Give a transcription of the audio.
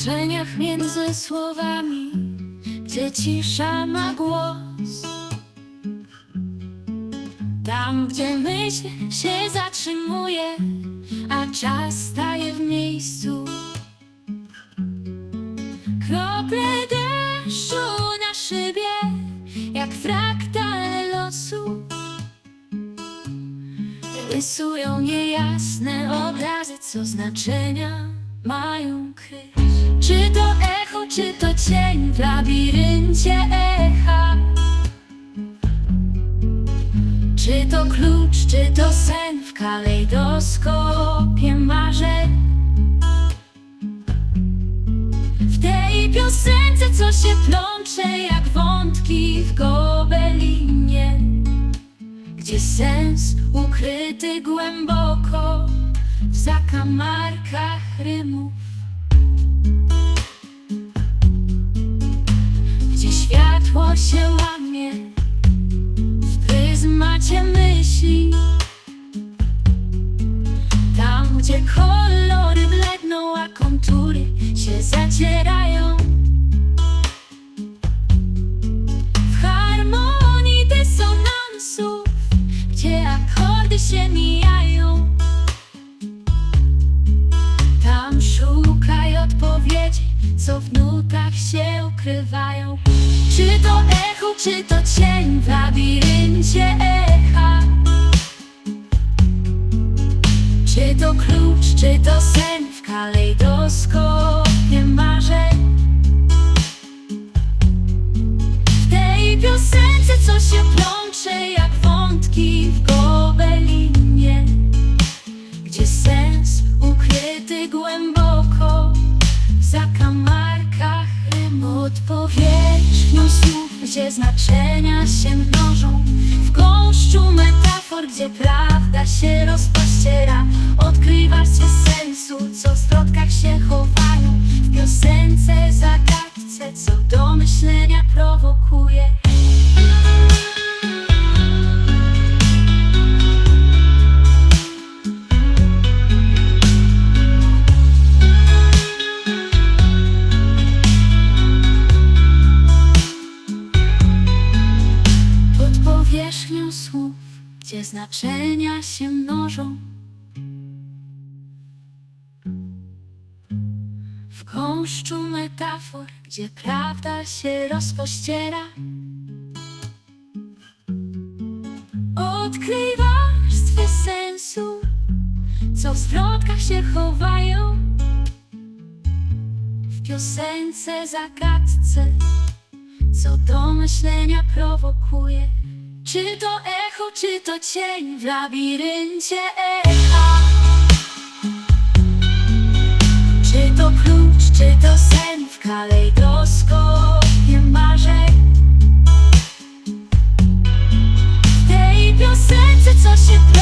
przestrzeniach między słowami, gdzie cisza ma głos. Tam, gdzie myśl się zatrzymuje, a czas staje w miejscu. Krople deszczu na szybie, jak fraktale losu. Rysują niejasne obrazy, co znaczenia mają kryć. Czy to echo, czy to cień w labiryncie echa? Czy to klucz, czy to sen w kalejdoskopie marzeń? W tej piosence, co się plącze jak wątki w gobelinie Gdzie sens ukryty głęboko w zakamarkach rymów się łamie. W pryzmacie myśli. Tam, gdzie kolory bledną, a kontury się zacierają. W harmonii dysonansów, gdzie akordy się mijają. Tam szukaj odpowiedzi, co w nutach się ukrywają Czy to echo, czy to cień w labiryncie echa czy to klucz, czy to sen w kalejdoskopie marzeń? W tej piosence, co się plącze jak wątki powierzchnią słów, gdzie znaczenia się mnożą. W gąszczu metafor, gdzie prawda się rozpościera znaczenia się mnożą. W gąszczu metafor, gdzie prawda się rozpościera. Odkrywasz swe sensu, co w zwrotkach się chowają. W piosence, zagadce co do myślenia prowokuje. Czy to echo, czy to cień w labiryncie echa? Czy to klucz, czy to sen w kalejdoskopie marzeń? W tej piosence, co się w